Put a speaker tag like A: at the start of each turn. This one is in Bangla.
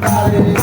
A: padre.